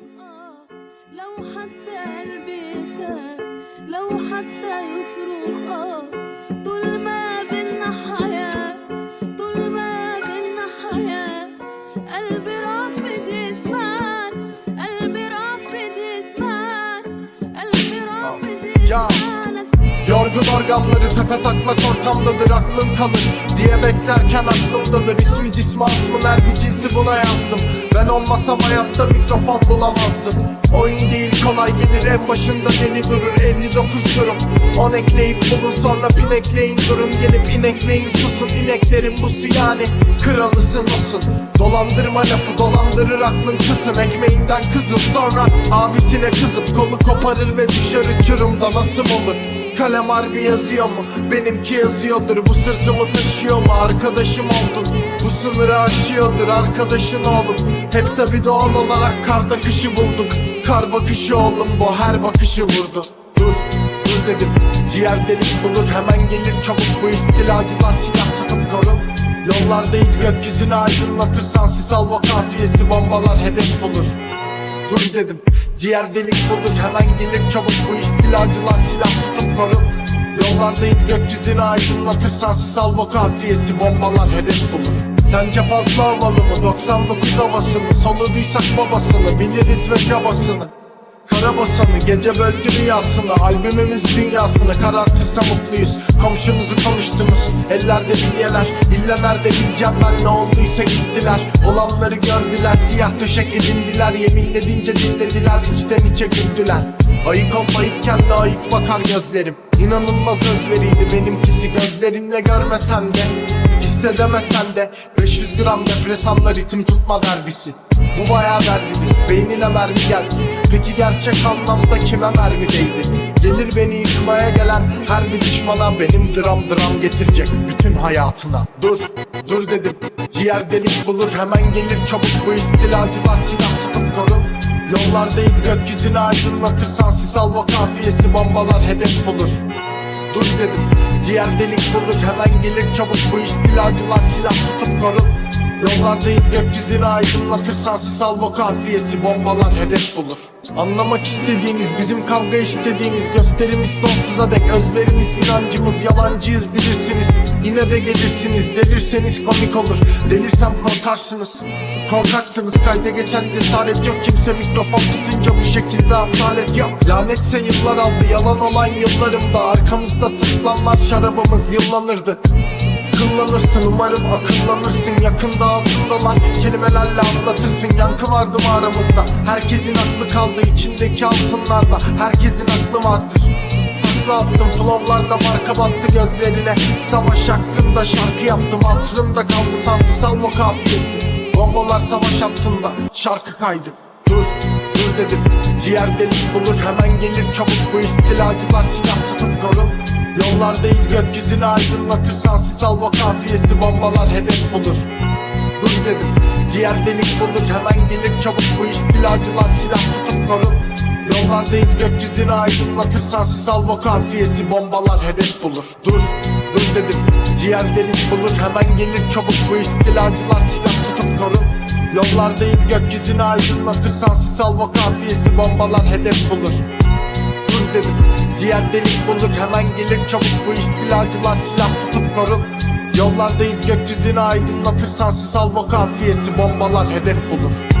آه، لو حتى قلبي تاه لو حتى يصرخ آه طول ما بينا حياة طول ما بينا حياة. قلبي رافض يسمعك قلبي رافض يسمعك قلبي رافض يا. Çaldılar gamları tepe taklak ortamdadır aklın kalır Diye beklerken aklımdadır. İsmi cismi asmın her bir cinsi buna yazdım. Ben olmasam hayatta mikrofon bulamazdım. Oyun değil kolay gelir en başında deli durur. 59 durum. On ekleyip bulun sonra pinekleyin durun. Gelip inekleyin susun. İneklerin busu yani Kralısın olsun. Dolandırma lafı dolandırır aklın kısın Ekmeğinden kızıl sonra abisine kızıp Kolu koparır ve düşer uçurumda nasıl olur? Kalem harbi yazıyor mu? Benimki yazıyordur Bu sırtımı taşıyor mu? Arkadaşım oldun Bu sınırı aşıyordur arkadaşın oğlum. Hep tabi doğal olarak karda kışı bulduk. Kar bakışı oğlum bu her bakışı vurdu. Dur, dur dedim Ciğer delik bulur hemen gelir çabuk. Bu istilacılar silah tutup korun. Yollardayız gökyüzünü aydınlatırsan Sis alva kafiyesi bombalar hedef bulur. Dur dedim Ciğer delik bulur hemen gelir çabuk. Bu istilacılar silah tutup korun Yollardayız gökyüzünü aydınlatırsan Sis alva kafiyesi bombalar hedef bulur. Sence fazla havalı mı? 99 havasını Soluduysak babasını biliriz ve cabasını Karabasanı gece böldü rüyasını Albümümüz dünyasını karartırsa mutluyuz. Komşumuzu konuştunuz ellerde bilyeler İlle nerede bileceğim ben ne olduysa gittiler. Olanları gördüler siyah döşek edindiler Yemin edince dinlediler içten içe güldüler. Ayık ol ayıkken de ayık bakar gözlerim. İnanılmaz özveriydi benimkisi gözlerinle görmesen de Hissedemesen de. 500 gram depresanla ritim tutma derbisi Bu bayağı derlidir beynine mermi gelsin. Peki gerçek anlamda kime mermi değdi? Gelir beni yıkmaya gelen her bir düşmana Benim dram dram getirecek bütün hayatına. Dur dur dedim. Ciğer delik bulur hemen gelir çabuk. Bu istilacılar silah tutup korun Yollardayız gökyüzünü aydınlatırsan Sis alva kafiyesi bombalar hedef bulur. Dur dedim. Ciğer delik bulur hemen gelir çabuk. Bu istilacılar silah tutup korun Yollardayız gökyüzünü aydınlatırsan Sis alva kafiyesi bombalar hedef bulur. Anlamak istediğiniz bizim kavga istediğimiz Gösterimiz sonsuza dek özverimiz inancımız Yalancıyız bilirsiniz. Yine de gelirsiniz delirseniz komik olur. Delirsem korkarsınız. Korkaksınız kayda geçen cesaret yok. Kimse mikrofon tutunca bu şekilde asalet yok. Lanetse yıllar aldı yalan olan yıllarımda. Arkamızda tıklanlar şarabımız yıllanırdı Kıllanırsın umarım akıllanırsın. Yakında ağzındalar kelimelerle anlatırsın. Yankı vardı mı aramızda? Herkesin aklı kaldı içindeki altınlarda. Herkesin aklı vardır Takla attım flowlarda marka battı gözlerine. Savaş hakkında şarkı yaptım Hatırımda kaldı sansız salvo kafiyesi. Bombalar savaş hattında şarkı kaydı. Dur dur dedim Ciğer delik bulur hemen gelir çabuk. Bu istilacılar silah tutup korun Yollardayız gökyüzünü aydınlatırsan Sis alva kafiyesi bombalar hedef bulur. Dur dedim Ciğer delik bulur hemen gelir çabuk Bu istilacılar silah tutup korun Yollardayız gökyüzünü aydınlatırsan Sis alva kafiyesi bombalar hedef bulur. Dur dur dedim Ciğer delik bulur hemen gelir çabuk Bu istilacılar silah tutup korun Yollardayız gökyüzünü aydınlatırsan Sis alva kafiyesi bombalar hedef bulur. Dur dedim Ciğer delik bulur hemen gelir çabuk. Bu istilacılar silah tutup korun Yollardayız gökyüzünü aydınlatırsan sis alva kafiyesi bombalar hedef bulur